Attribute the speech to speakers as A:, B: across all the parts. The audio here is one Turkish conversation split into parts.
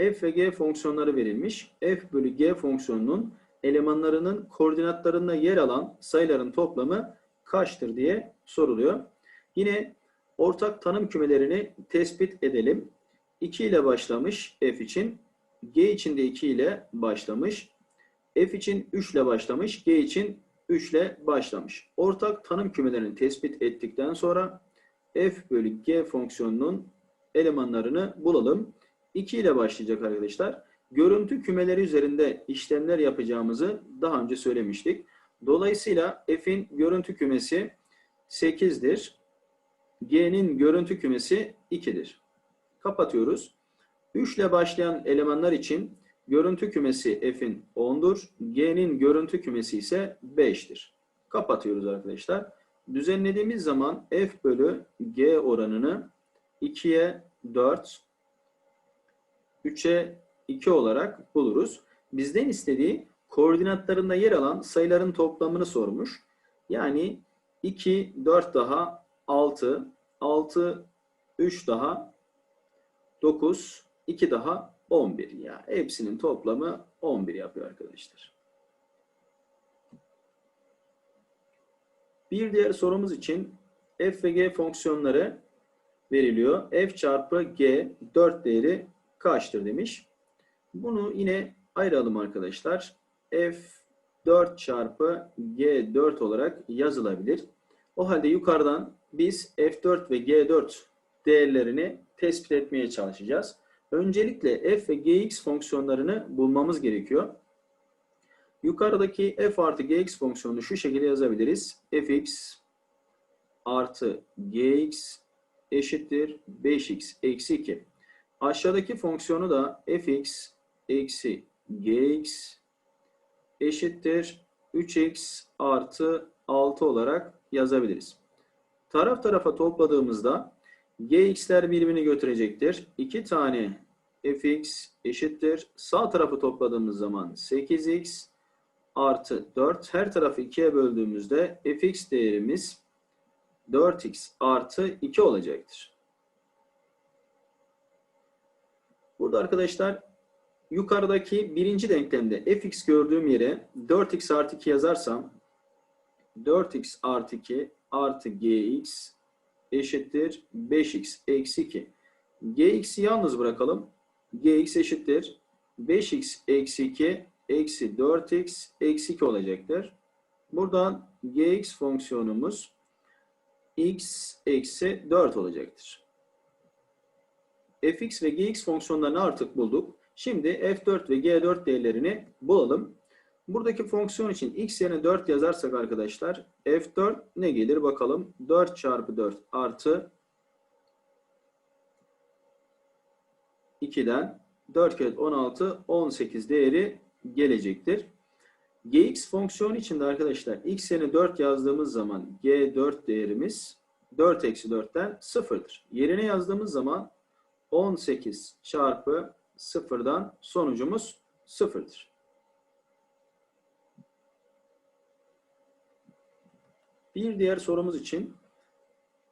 A: f ve g fonksiyonları verilmiş. f bölü g fonksiyonunun elemanlarının koordinatlarında yer alan sayıların toplamı kaçtır diye soruluyor. Yine ortak tanım kümelerini tespit edelim. 2 ile başlamış f için. G için de 2 ile başlamış. F için 3 ile başlamış. G için 3 ile başlamış. Ortak tanım kümelerini tespit ettikten sonra f bölü g fonksiyonunun elemanlarını bulalım. 2 ile başlayacak arkadaşlar. Görüntü kümeleri üzerinde işlemler yapacağımızı daha önce söylemiştik. Dolayısıyla f'in görüntü kümesi 8'dir. G'nin görüntü kümesi 2'dir. Kapatıyoruz. 3 ile başlayan elemanlar için görüntü kümesi f'in 10'dur. G'nin görüntü kümesi ise 5'tir. Kapatıyoruz arkadaşlar. Düzenlediğimiz zaman f bölü g oranını 2'ye 4, 3'e 2 olarak buluruz. Bizden istediği koordinatlarında yer alan sayıların toplamını sormuş. Yani 2, 4 daha 6, 6, 3 daha 9, 2 daha 11. Ya hepsinin toplamı 11 yapıyor arkadaşlar. Bir diğer sorumuz için f ve g fonksiyonları veriliyor. f çarpı g 4 değeri kaçtır demiş. Bunu yine ayıralım arkadaşlar. f 4 çarpı g 4 olarak yazılabilir. O halde yukarıdan biz f4 ve g4 değerlerini tespit etmeye çalışacağız. Öncelikle f ve gx fonksiyonlarını bulmamız gerekiyor. Yukarıdaki f artı gx fonksiyonunu şu şekilde yazabiliriz. fx artı gx eşittir 5x eksi 2. Aşağıdaki fonksiyonu da fx eksi gx eşittir 3x artı 6 olarak yazabiliriz. Taraf tarafa topladığımızda gx'ler birbirini götürecektir. 2 tane fx eşittir. Sağ tarafı topladığımız zaman 8x artı 4. Her tarafı 2'ye böldüğümüzde fx değerimiz 4x artı 2 olacaktır. Burada arkadaşlar yukarıdaki birinci denklemde fx gördüğüm yere 4x artı 2 yazarsam 4x artı 2 artı gx eşittir 5x eksi 2. gx'i yalnız bırakalım. gx eşittir 5x eksi 2 eksi 4x eksi 2 olacaktır. Buradan gx fonksiyonumuz x eksi 4 olacaktır. Fx ve gx fonksiyonlarını artık bulduk. Şimdi f4 ve g4 değerlerini bulalım. Buradaki fonksiyon için x yerine 4 yazarsak arkadaşlar f4 ne gelir bakalım. 4 çarpı 4 artı 2'den 4 kere 16 18 değeri gelecektir. gx fonksiyonu için de arkadaşlar x yerine 4 yazdığımız zaman g4 değerimiz 4 eksi 4'ten 0'dır. Yerine yazdığımız zaman 18 çarpı 0'dan sonucumuz 0'dır. Bir diğer sorumuz için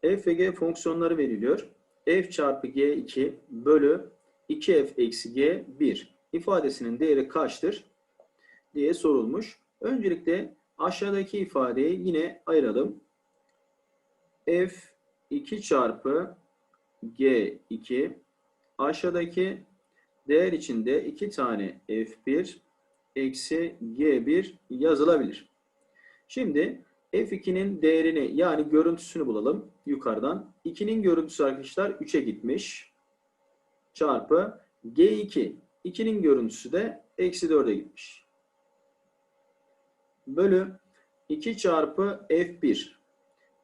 A: f ve g fonksiyonları veriliyor. f çarpı g2 bölü 2f eksi g 1 ifadesinin değeri kaçtır diye sorulmuş. Öncelikle aşağıdaki ifadeyi yine ayıralım. f 2 çarpı g2 aşağıdaki değer içinde 2 tane f1 eksi g1 yazılabilir. Şimdi f2'nin değerini yani görüntüsünü bulalım yukarıdan. 2'nin görüntüsü arkadaşlar 3'e gitmiş. Çarpı g2. 2'nin görüntüsü de eksi 4'e gitmiş. Bölü 2 çarpı f1.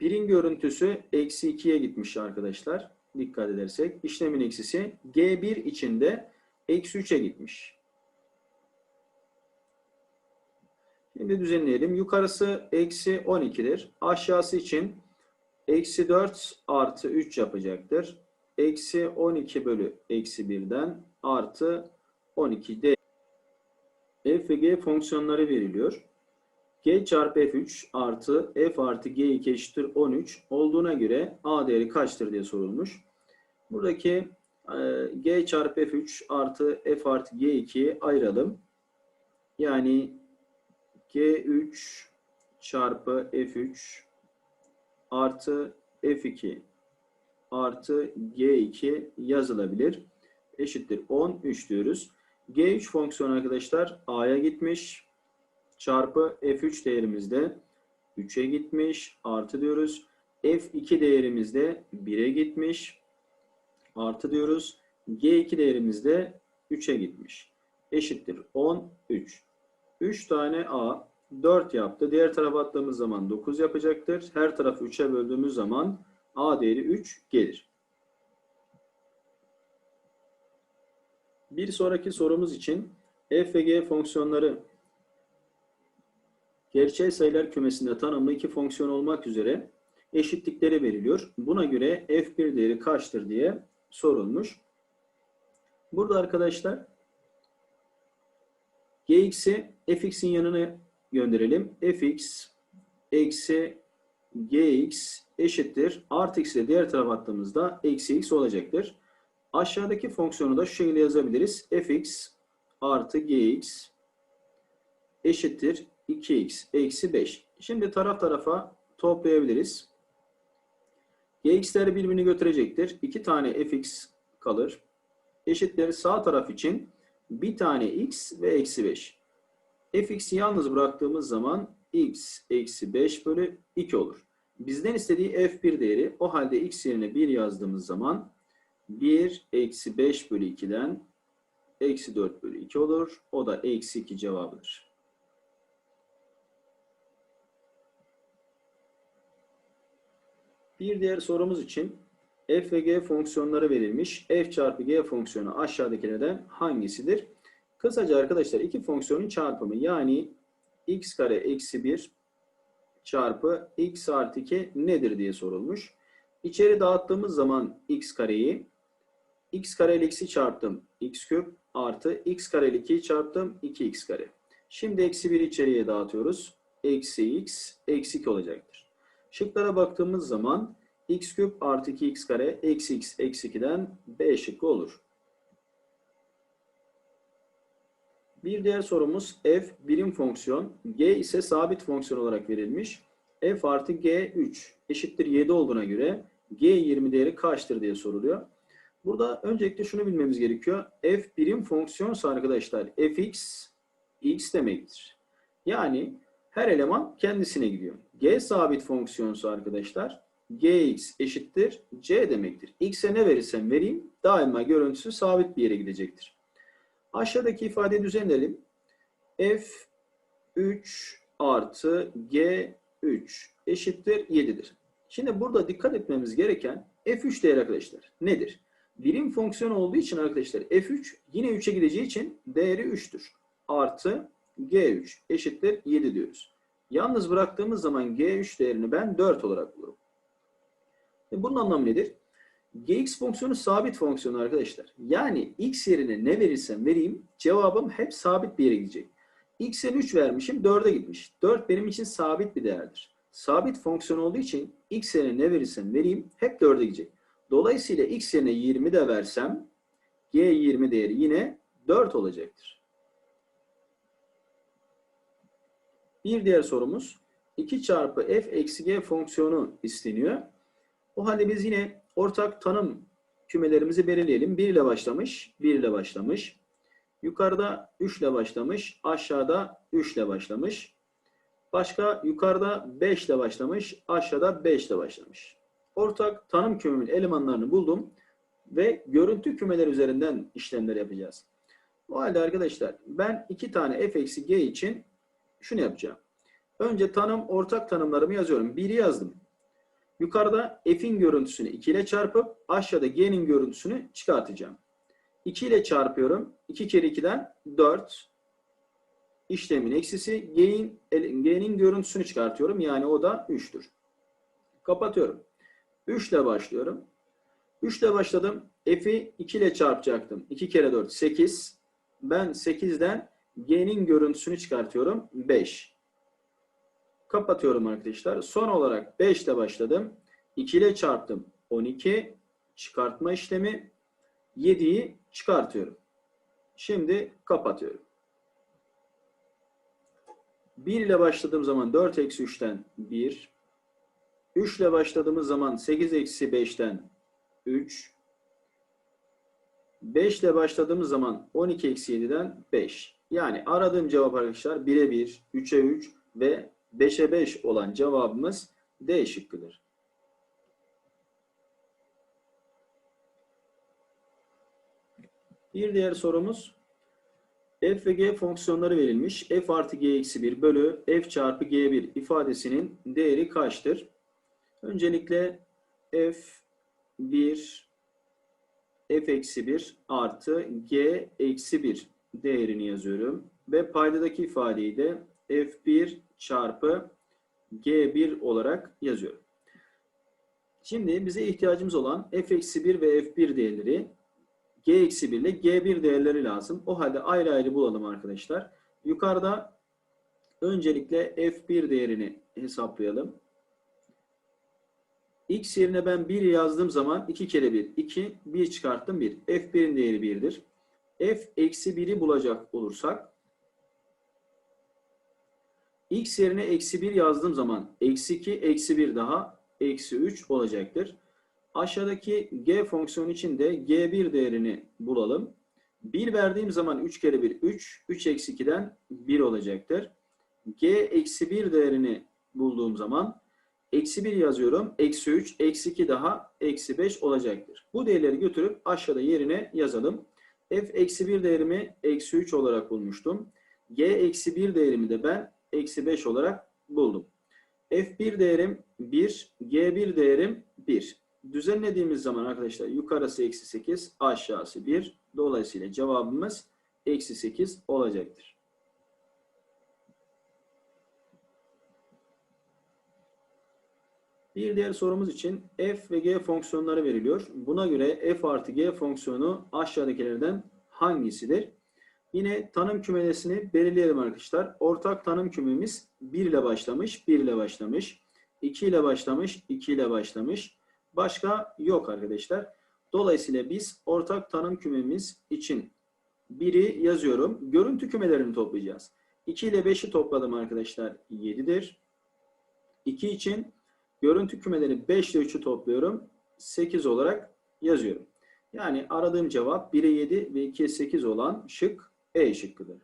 A: 1'in görüntüsü eksi 2'ye gitmiş arkadaşlar. Dikkat edersek. işlemin eksisi g1 içinde eksi 3'e gitmiş. Şimdi düzenleyelim. Yukarısı eksi 12'dir. Aşağısı için eksi 4 artı 3 yapacaktır. Eksi 12 bölü eksi 1'den artı 12 d. f ve g fonksiyonları veriliyor. G çarpı f3 artı f artı g2 eşittir 13 olduğuna göre a değeri kaçtır diye sorulmuş. Buradaki Ee, G çarpı F3 artı F artı G2'ye ayıralım. Yani G3 çarpı F3 artı F2 artı G2 yazılabilir. Eşittir 13 diyoruz. G3 fonksiyonu arkadaşlar A'ya gitmiş. Çarpı F3 değerimizde 3'e gitmiş. Artı diyoruz. F2 değerimizde 1'e gitmiş. Artı diyoruz. G2 değerimizde 3'e gitmiş. Eşittir 13. 3 tane A 4 yaptı. Diğer tarafa attığımız zaman 9 yapacaktır. Her tarafı 3'e böldüğümüz zaman A değeri 3 gelir. Bir sonraki sorumuz için f ve g fonksiyonları gerçel sayılar kümesinde tanımlı iki fonksiyon olmak üzere eşitlikleri veriliyor. Buna göre f1 değeri kaçtır diye sorulmuş. Burada arkadaşlar gx'i fx'in yanına gönderelim. fx eksi gx eşittir. Artı x ile diğer tarafa attığımızda eksi x olacaktır. Aşağıdaki fonksiyonu da şu şekilde yazabiliriz. fx artı gx eşittir 2x eksi 5. Şimdi taraf tarafa toplayabiliriz. gx'ler birbirini götürecektir. 2 tane fx kalır. Eşittir sağ taraf için bir tane x ve eksi 5. fx'i yalnız bıraktığımız zaman x eksi 5 bölü 2 olur. Bizden istediği f1 değeri o halde x yerine 1 yazdığımız zaman 1 eksi 5 bölü 2'den eksi 4 bölü 2 olur. O da eksi 2 cevabıdır. Bir diğer sorumuz için f ve g fonksiyonları verilmiş. f çarpı g fonksiyonu aşağıdakilerden hangisidir? Kısaca arkadaşlar iki fonksiyonun çarpımı yani x kare eksi 1 çarpı x artı 2 nedir diye sorulmuş. İçeri dağıttığımız zaman x kareyi x kare x'i çarptım x küp artı x kare 2'yi çarptım 2x kare. Şimdi eksi 1 içeriye dağıtıyoruz. Eksi x eksi 2 olacaktır. Şıklara baktığımız zaman x küp artı 2x kare eksi x eksi 2'den b şıkkı olur. Bir diğer sorumuz f birim fonksiyon, g ise sabit fonksiyon olarak verilmiş. f artı g 3 eşittir 7 olduğuna göre g 20 değeri kaçtır diye soruluyor. Burada öncelikle şunu bilmemiz gerekiyor. f birim fonksiyonsa arkadaşlar fx x demektir. Yani her eleman kendisine gidiyor. G sabit fonksiyonsa arkadaşlar gx eşittir c demektir. x'e ne verirsem vereyim daima görüntüsü sabit bir yere gidecektir. Aşağıdaki ifadeyi düzenleyelim. f3 artı g3 eşittir 7'dir. Şimdi burada dikkat etmemiz gereken f3 değeri arkadaşlar nedir? Birim fonksiyon olduğu için arkadaşlar f3 yine 3'e gideceği için değeri 3'tür. Artı g3 eşittir 7 diyoruz. Yalnız bıraktığımız zaman g3 değerini ben 4 olarak bulurum. E bunun anlamı nedir? gx fonksiyonu sabit fonksiyon arkadaşlar. Yani x yerine ne verirsem vereyim cevabım hep sabit bir yere gidecek. x'e 3 vermişim 4'e gitmiş. 4 benim için sabit bir değerdir. Sabit fonksiyon olduğu için x yerine ne verirsem vereyim hep 4'e gidecek. Dolayısıyla x yerine 20 de versem g20 değeri yine 4 olacaktır. Bir diğer sorumuz 2 çarpı f eksi g fonksiyonu isteniyor. O halde biz yine ortak tanım kümelerimizi belirleyelim. 1 ile başlamış, 1 ile başlamış. Yukarıda 3 ile başlamış, aşağıda 3 ile başlamış. Başka yukarıda 5 ile başlamış, aşağıda 5 ile başlamış. Ortak tanım kümemin elemanlarını buldum ve görüntü kümeler üzerinden işlemler yapacağız. O halde arkadaşlar ben iki tane f eksi g için şunu yapacağım. Önce tanım ortak tanımlarımı yazıyorum. 1'i yazdım. Yukarıda f'in görüntüsünü 2 ile çarpıp aşağıda g'nin görüntüsünü çıkartacağım. 2 ile çarpıyorum. 2 kere 2'den 4. İşlemin eksisi g'nin g'nin görüntüsünü çıkartıyorum. Yani o da 3'tür. Kapatıyorum. 3 ile başlıyorum. 3 ile başladım. F'i 2 ile çarpacaktım. 2 kere 4 8. Ben 8'den g'nin görüntüsünü çıkartıyorum. 5. Kapatıyorum arkadaşlar. Son olarak 5 ile başladım. 2 ile çarptım. 12 çıkartma işlemi. 7'yi çıkartıyorum. Şimdi kapatıyorum. 1 ile başladığım zaman 4 eksi 3'ten 1. 3 ile başladığımız zaman 8 eksi 5'ten 3. 5 ile başladığımız zaman 12 eksi 7'den 5. Yani aradığım cevap arkadaşlar 1'e 1, 3'e 3 ve 5'e 5 olan cevabımız D şıkkıdır. Bir diğer sorumuz f ve g fonksiyonları verilmiş. f artı g eksi 1 bölü f çarpı g1 ifadesinin değeri kaçtır? Öncelikle f1 f eksi 1 artı g eksi 1 değerini yazıyorum. Ve paydadaki ifadeyi de f1 çarpı g1 olarak yazıyorum. Şimdi bize ihtiyacımız olan f eksi 1 ve f1 değerleri g eksi 1 ile g1 değerleri lazım. O halde ayrı ayrı bulalım arkadaşlar. Yukarıda öncelikle f1 değerini hesaplayalım. x yerine ben 1 yazdığım zaman 2 kere 1, 2, 1 çıkarttım 1. f1'in değeri 1'dir. F eksi 1'i bulacak olursak x yerine eksi 1 yazdığım zaman eksi 2, eksi 1 daha eksi 3 olacaktır. Aşağıdaki g fonksiyonu için de g1 değerini bulalım. 1 verdiğim zaman 3 kere 1 3, 3 eksi 2'den 1 olacaktır. g eksi 1 değerini bulduğum zaman eksi 1 yazıyorum. Eksi 3, eksi 2 daha eksi 5 olacaktır. Bu değerleri götürüp aşağıda yerine yazalım. F eksi 1 değerimi eksi 3 olarak bulmuştum. g eksi 1 değerimi de ben eksi 5 olarak buldum. f1 değerim 1, g1 değerim 1. Düzenlediğimiz zaman arkadaşlar yukarısı eksi 8, aşağısı 1. Dolayısıyla cevabımız eksi 8 olacaktır. Bir diğer sorumuz için f ve g fonksiyonları veriliyor. Buna göre f artı g fonksiyonu aşağıdakilerden hangisidir? Yine tanım kümesini belirleyelim arkadaşlar. Ortak tanım kümemiz 1 ile başlamış, 1 ile başlamış. 2 ile başlamış, 2 ile başlamış. Başka yok arkadaşlar. Dolayısıyla biz ortak tanım kümemiz için 1'i yazıyorum. Görüntü kümelerini toplayacağız. 2 ile 5'i topladım arkadaşlar. 7'dir. 2 için görüntü kümeleri 5 ile 3'ü topluyorum. 8 olarak yazıyorum. Yani aradığım cevap 1'e 7 ve 2'ye 8 olan şık E şıkkıdır.